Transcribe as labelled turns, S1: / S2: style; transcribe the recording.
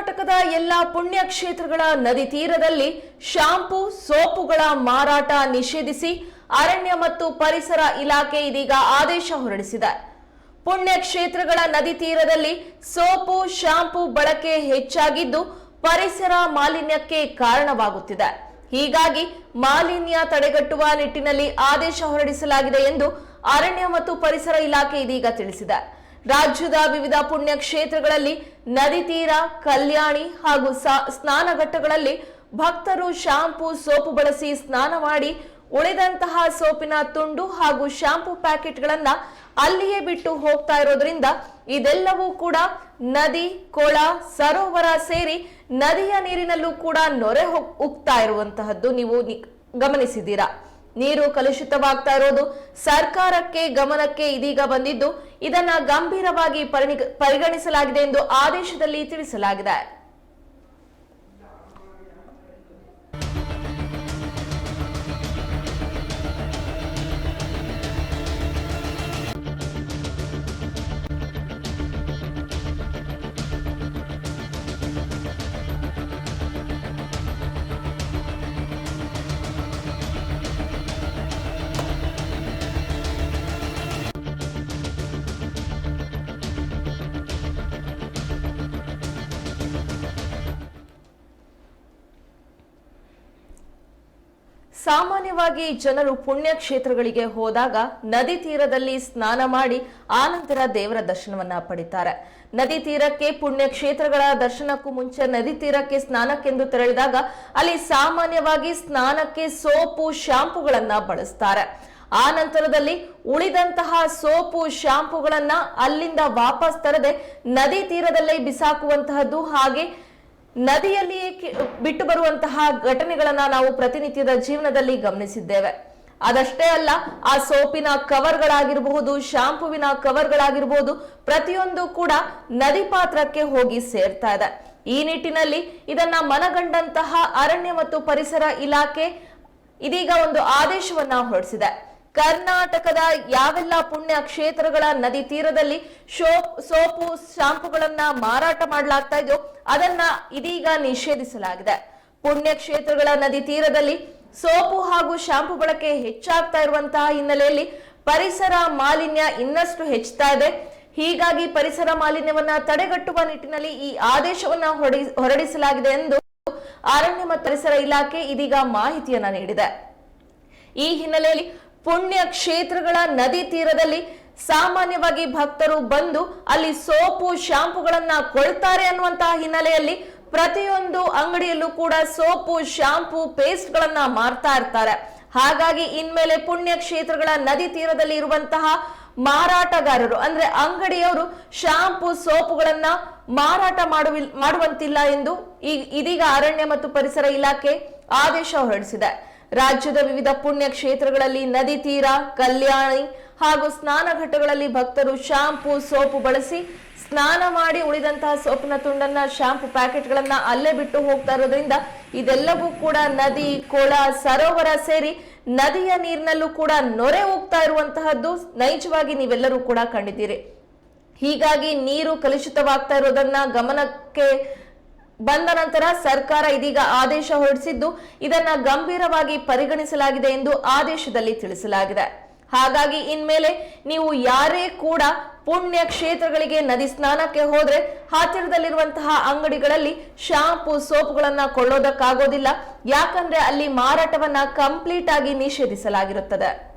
S1: ಕರ್ನಾಟಕದ ಎಲ್ಲ ಪುಣ್ಯಕ್ಷೇತ್ರಗಳ ನದಿ ತೀರದಲ್ಲಿ ಶಾಂಪೂ, ಸೋಪುಗಳ ಮಾರಾಟ ನಿಷೇಧಿಸಿ ಅರಣ್ಯ ಮತ್ತು ಪರಿಸರ ಇಲಾಖೆ ಇದೀಗ ಆದೇಶ ಹೊರಡಿಸಿದೆ. ಪುಣ್ಯಕ್ಷೇತ್ರಗಳ ನದಿ ತೀರದಲ್ಲಿ ಸೋಪು, ಶಾಂಪೂ ಬಳಕೆ ಹೆಚ್ಚಾಗಿದ್ದು ಪರಿಸರ ಮಾಲಿನ್ಯಕ್ಕೆ ಕಾರಣವಾಗುತ್ತಿದೆ. ಹೀಗಾಗಿ ಮಾಲಿನ್ಯ ತಡೆಗಟ್ಟುವ ನಿಟ್ಟಿನಲ್ಲಿ ಆದೇಶ ಹೊರಡಿಸಲಾಗಿದೆ ಎಂದು ಅರಣ್ಯ ಮತ್ತು ಪರಿಸರ ಇಲಾಖೆ ಇದೀಗ ತಿಳಿಸಿದೆ. ರಾಜ್ಯದ ವಿವಿಧ ಪುಣ್ಯಕ್ಷೇತ್ರಗಳಲ್ಲಿ ನದಿ ತೀರ, ಕಲ್ಯಾಣಿ ಹಾಗೂ ಸ್ನಾನಘಟ್ಟಗಳಲ್ಲಿ ಭಕ್ತರು ಶಾಂಪೂ ಸೋಪು ಬಳಸಿ ಸ್ನಾನ ಮಾಡಿ ಉಳಿದಂತಹ ಸೋಪಿನ ತುಂಡು ಹಾಗೂ ಶಾಂಪೂ ಪ್ಯಾಕೆಟ್ಗಳನ್ನ ಅಲ್ಲಿಯೇ ಬಿಟ್ಟು ಹೋಗ್ತಾ ಇರೋದ್ರಿಂದ ಇದೆಲ್ಲವೂ ಕೂಡ ನದಿ, ಕೊಳ, ಸರೋವರ ಸೇರಿ ನದಿಯ ನೀರಿನಲ್ಲೂ ಕೂಡ ನೊರೆ ಉಗ್ತಾ ಇರುವಂತಹದ್ದು ನೀವು ಗಮನಿಸಿದ್ದೀರಾ. ನೀರು ಕಲುಷಿತವಾಗ್ತಾ ಇರೋದು ಸರ್ಕಾರಕ್ಕೆ ಗಮನಕ್ಕೆ ಇದೀಗ ಬಂದಿದ್ದು ಇದನ್ನ ಗಂಭೀರವಾಗಿ ಪರಿಗಣಿಸಲಾಗಿದೆ ಎಂದು ಆದೇಶದಲ್ಲಿ ತಿಳಿಸಲಾಗಿದೆ. ಸಾಮಾನ್ಯವಾಗಿ ಜನರು ಪುಣ್ಯಕ್ಷೇತ್ರಗಳಿಗೆ ಹೋದಾಗ ನದಿ ತೀರದಲ್ಲಿ ಸ್ನಾನ ಮಾಡಿ ಆನಂತರ ದೇವರ ದರ್ಶನವನ್ನ ಪಡಿತಾರೆ. ನದಿ ತೀರಕ್ಕೆ ಪುಣ್ಯಕ್ಷೇತ್ರಗಳ ದರ್ಶನಕ್ಕೂ ಮುಂಚೆ ನದಿ ತೀರಕ್ಕೆ ಸ್ನಾನಕ್ಕೆಂದು ತೆರಳಿದಾಗ ಅಲ್ಲಿ ಸಾಮಾನ್ಯವಾಗಿ ಸ್ನಾನಕ್ಕೆ ಸೋಪು, ಶಾಂಪುಗಳನ್ನ ಬಳಸ್ತಾರೆ. ಆ ನಂತರದಲ್ಲಿ ಉಳಿದಂತಹ ಸೋಪು, ಶಾಂಪುಗಳನ್ನ ಅಲ್ಲಿಂದ ವಾಪಸ್ ತರದೆ ನದಿ ತೀರದಲ್ಲೇ ಬಿಸಾಕುವಂತಹದ್ದು ಹಾಗೆ ನದಿಯಲ್ಲಿಯೇ ಬಿಟ್ಟು ಬರುವಂತಹ ಘಟನೆಗಳನ್ನ ನಾವು ಪ್ರತಿನಿತ್ಯದ ಜೀವನದಲ್ಲಿ ಗಮನಿಸಿದ್ದೇವೆ. ಅದಷ್ಟೇ ಅಲ್ಲ, ಆ ಸೋಪಿನ ಕವರ್ಗಳಾಗಿರಬಹುದು, ಶಾಂಪುವಿನ ಕವರ್ಗಳಾಗಿರಬಹುದು, ಪ್ರತಿಯೊಂದು ಕೂಡ ನದಿ ಪಾತ್ರಕ್ಕೆ ಹೋಗಿ ಸೇರ್ತಾ ಇದೆ. ಈ ನಿಟ್ಟಿನಲ್ಲಿ ಇದನ್ನ ಮನಗಂಡಂತಹ ಅರಣ್ಯ ಮತ್ತು ಪರಿಸರ ಇಲಾಖೆ ಇದೀಗ ಒಂದು ಆದೇಶವನ್ನ ಹೊರಡಿಸಿದೆ. ಕರ್ನಾಟಕದ ಯಾವೆಲ್ಲ ಪುಣ್ಯ ಕ್ಷೇತ್ರಗಳ ನದಿ ತೀರದಲ್ಲಿ ಶೋಪ್ ಸೋಪು, ಶಾಂಪುಗಳನ್ನ ಮಾರಾಟ ಮಾಡಲಾಗ್ತಾ ಇದೆಯೋ ಅದನ್ನ ಇದೀಗ ನಿಷೇಧಿಸಲಾಗಿದೆ. ಪುಣ್ಯ ಕ್ಷೇತ್ರಗಳ ನದಿ ತೀರದಲ್ಲಿ ಸೋಪು ಹಾಗೂ ಶಾಂಪು ಬಳಕೆ ಹೆಚ್ಚಾಗ್ತಾ ಇರುವಂತಹ ಹಿನ್ನೆಲೆಯಲ್ಲಿ ಪರಿಸರ ಮಾಲಿನ್ಯ ಇನ್ನಷ್ಟು ಹೆಚ್ಚುತ್ತಾ ಇದೆ. ಹೀಗಾಗಿ ಪರಿಸರ ಮಾಲಿನ್ಯವನ್ನ ತಡೆಗಟ್ಟುವ ನಿಟ್ಟಿನಲ್ಲಿ ಈ ಆದೇಶವನ್ನ ಹೊರಡಿ- ಹೊರಡಿಸಲಾಗಿದೆ ಎಂದು ಅರಣ್ಯ ಮತ್ತು ಪರಿಸರ ಇಲಾಖೆ ಇದೀಗ ಮಾಹಿತಿಯನ್ನ ನೀಡಿದೆ. ಈ ಹಿನ್ನೆಲೆಯಲ್ಲಿ ಪುಣ್ಯ ಕ್ಷೇತ್ರಗಳ ನದಿ ತೀರದಲ್ಲಿ ಸಾಮಾನ್ಯವಾಗಿ ಭಕ್ತರು ಬಂದು ಅಲ್ಲಿ ಸೋಪು, ಶಾಂಪುಗಳನ್ನ ಕೊಳ್ತಾರೆ ಅನ್ನುವಂತಹ ಹಿನ್ನೆಲೆಯಲ್ಲಿ ಪ್ರತಿಯೊಂದು ಅಂಗಡಿಯಲ್ಲೂ ಕೂಡ ಸೋಪು, ಶಾಂಪು ಪೇಸ್ಟ್ ಗಳನ್ನ ಮಾರ್ತಾ ಇರ್ತಾರೆ. ಹಾಗಾಗಿ ಇನ್ಮೇಲೆ ಪುಣ್ಯ ಕ್ಷೇತ್ರಗಳ ನದಿ ತೀರದಲ್ಲಿ ಇರುವಂತಹ ಮಾರಾಟಗಾರರು, ಅಂದ್ರೆ ಅಂಗಡಿಯವರು ಶಾಂಪು, ಸೋಪುಗಳನ್ನ ಮಾರಾಟ ಮಾಡುವ ಮಾಡುವಂತಿಲ್ಲ ಎಂದು ಇದೀಗ ಅರಣ್ಯ ಮತ್ತು ಪರಿಸರ ಇಲಾಖೆ ಆದೇಶ ಹೊರಡಿಸಿದೆ. ರಾಜ್ಯದ ವಿವಿಧ ಪುಣ್ಯ ಕ್ಷೇತ್ರಗಳಲ್ಲಿ ನದಿ ತೀರ, ಕಲ್ಯಾಣಿ ಹಾಗೂ ಸ್ನಾನ ಘಟ್ಟಗಳಲ್ಲಿ ಭಕ್ತರು ಶಾಂಪೂ ಸೋಪು ಬಳಸಿ ಸ್ನಾನ ಮಾಡಿ ಉಳಿದಂತಹ ಸೋಪಿನ ತುಂಡನ್ನ ಶಾಂಪು ಪ್ಯಾಕೆಟ್ಗಳನ್ನ ಅಲ್ಲೇ ಬಿಟ್ಟು ಹೋಗ್ತಾ ಇರೋದ್ರಿಂದ ಇದೆಲ್ಲವೂ ಕೂಡ ನದಿ, ಕೊಳ, ಸರೋವರ ಸೇರಿ ನದಿಯ ನೀರಿನಲ್ಲೂ ಕೂಡ ನೊರೆ ಹೋಗ್ತಾ ಇರುವಂತಹದ್ದು ನೈಜವಾಗಿ ನೀವೆಲ್ಲರೂ ಕೂಡ ಕಂಡಿದ್ದೀರಿ. ಹೀಗಾಗಿ ನೀರು ಕಲುಷಿತವಾಗ್ತಾ ಇರೋದನ್ನ ಗಮನಕ್ಕೆ ಬಂದ ನಂತರ ಸರ್ಕಾರ ಇದೀಗ ಆದೇಶ ಹೊರಡಿಸಿದ್ದು ಇದನ್ನ ಗಂಭೀರವಾಗಿ ಪರಿಗಣಿಸಲಾಗಿದೆ ಎಂದು ಆದೇಶದಲ್ಲಿ ತಿಳಿಸಲಾಗಿದೆ. ಹಾಗಾಗಿ ಇನ್ಮೇಲೆ ನೀವು ಯಾರೇ ಕೂಡ ಪುಣ್ಯ ಕ್ಷೇತ್ರಗಳಿಗೆ ನದಿ ಸ್ನಾನಕ್ಕೆ ಹೋದ್ರೆ ಹತ್ತಿರದಲ್ಲಿರುವಂತಹ ಅಂಗಡಿಗಳಲ್ಲಿ ಶಾಂಪು, ಸೋಪ್ಗಳನ್ನ ಕೊಳ್ಳೋದಕ್ಕಾಗೋದಿಲ್ಲ. ಯಾಕಂದ್ರೆ ಅಲ್ಲಿ ಮಾರಾಟವನ್ನ ಕಂಪ್ಲೀಟ್ ಆಗಿ ನಿಷೇಧಿಸಲಾಗಿರುತ್ತದೆ.